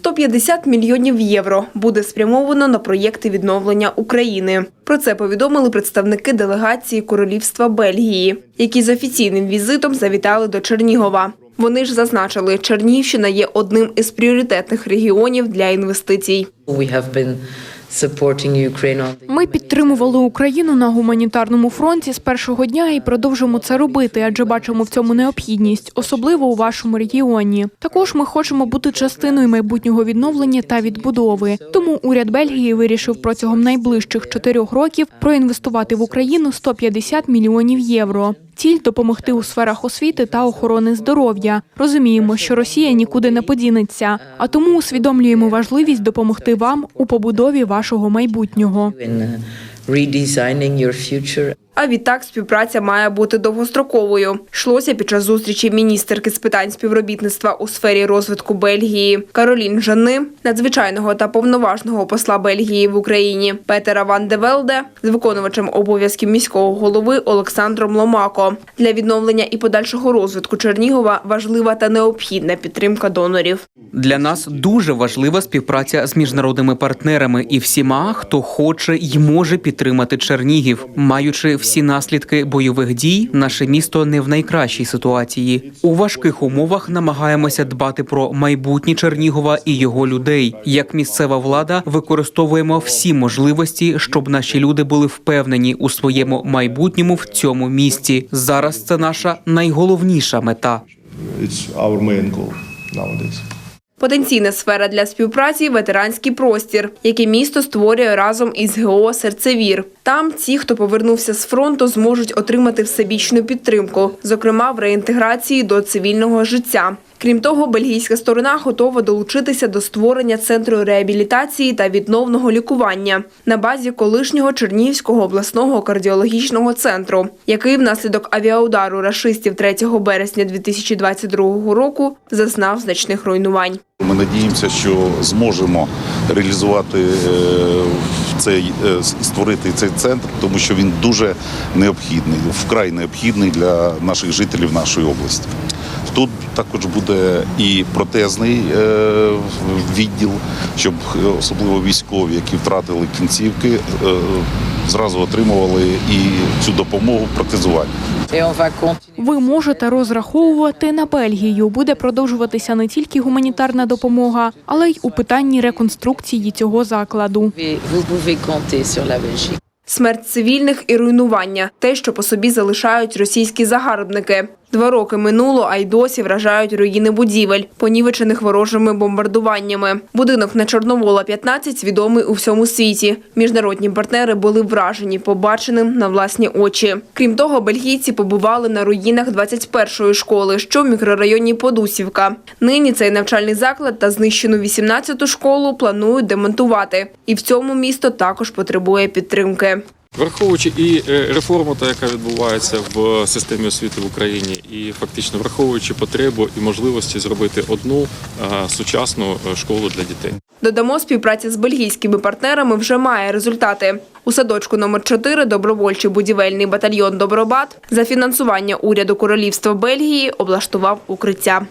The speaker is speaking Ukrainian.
150 мільйонів євро буде спрямовано на проєкти відновлення України. Про це повідомили представники делегації Королівства Бельгії, які з офіційним візитом завітали до Чернігова. Вони ж зазначили, Чернігівщина є одним із пріоритетних регіонів для інвестицій. Ми підтримували Україну на гуманітарному фронті з першого дня і продовжимо це робити, адже бачимо в цьому необхідність, особливо у вашому регіоні. Також ми хочемо бути частиною майбутнього відновлення та відбудови. Тому уряд Бельгії вирішив протягом найближчих чотирьох років проінвестувати в Україну 150 мільйонів євро. Ціль допомогти у сферах освіти та охорони здоров'я. Розуміємо, що Росія нікуди не подінеться, а тому усвідомлюємо важливість допомогти вам у побудові вашого майбутнього. А відтак співпраця має бути довгостроковою. Йшлося під час зустрічі міністерки з питань співробітництва у сфері розвитку Бельгії Каролін Жанни, надзвичайного та повноважного посла Бельгії в Україні Петера Ван де Велде з виконувачем обов'язків міського голови Олександром Ломако. Для відновлення і подальшого розвитку Чернігова важлива та необхідна підтримка донорів. Для нас дуже важлива співпраця з міжнародними партнерами і всіма, хто хоче й може підтримати Чернігів, маючи всі наслідки бойових дій, наше місто не в найкращій ситуації. У важких умовах намагаємося дбати про майбутнє Чернігова і його людей. Як місцева влада використовуємо всі можливості, щоб наші люди були впевнені у своєму майбутньому в цьому місті. Зараз це наша найголовніша мета. It's our main goal nowadays. Потенційна сфера для співпраці ветеранський простір, який місто створює разом із ГО Серцевір. Там ті, хто повернувся з фронту, зможуть отримати всебічну підтримку, зокрема в реінтеграції до цивільного життя. Крім того, бельгійська сторона готова долучитися до створення центру реабілітації та відновного лікування на базі колишнього Чернігівського обласного кардіологічного центру, який внаслідок авіаудару рашистів 3 березня 2022 року зазнав значних руйнувань. Ми надіємося, що зможемо реалізувати е, цей е, створити цей центр, тому що він дуже необхідний, вкрай необхідний для наших жителів нашої області. Тут також буде і протезний е, відділ, щоб е, особливо військові, які втратили кінцівки, е, зразу отримували і цю допомогу протезування. Ви можете розраховувати на Бельгію. Буде продовжуватися не тільки гуманітарна допомога, але й у питанні реконструкції цього закладу. Смерть цивільних і руйнування те, що по собі залишають російські загарбники. Два роки минуло, а й досі вражають руїни будівель, понівечених ворожими бомбардуваннями. Будинок на Чорновола 15 відомий у всьому світі. Міжнародні партнери були вражені побаченим на власні очі. Крім того, бельгійці побували на руїнах 21-ї школи, що в мікрорайоні Подусівка. Нині цей навчальний заклад та знищену 18-ту школу планують демонтувати. І в цьому місто також потребує підтримки. Враховуючи і е, реформу, та яка відбувається в системі освіти в Україні, і фактично враховуючи потребу і можливості зробити одну сучасну е, школу для дітей. Додамо, співпраця з бельгійськими партнерами вже має результати. У садочку номер 4 добровольчий будівельний батальйон Добробат за фінансування уряду Королівства Бельгії облаштував укриття.